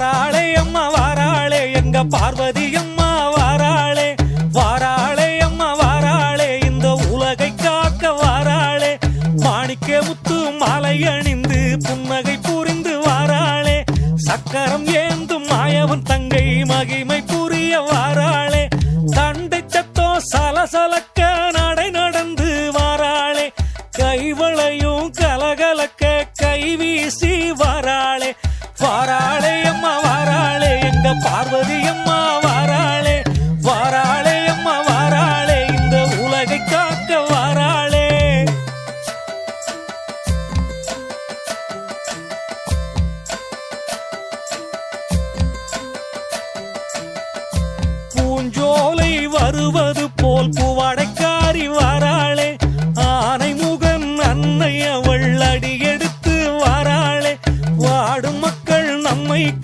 வாராளே அம்மா வாராளே. எங்க பார்வதி அம்மா வாராளே. வாராளே அம்மா வாராளே. இந்த உலகை காக்க வாராளே. மாணிக்க முத்து மாலை அணிந்து புன்னகை புரிந்து வாராளே. சக்கரம் ஏந்தும் மாயவன் தங்கை மகிமை புரிய வாராளே. தண்டை சத்தோ சலசலக்க நடை நடந்து வாராளே. கைவளையும் பார்வதி அம்மா வாராளே வாராளே அம்மா வாராளே இந்த உலகை காக்க வாராளே. பூஞ்சோலை வருவது போல் பூவடைக்காரி வாராளே ஆனை முகன் அன்னை அவள் அடியெடுத்து வாராளே. வாடும் மக்கள் நம்மை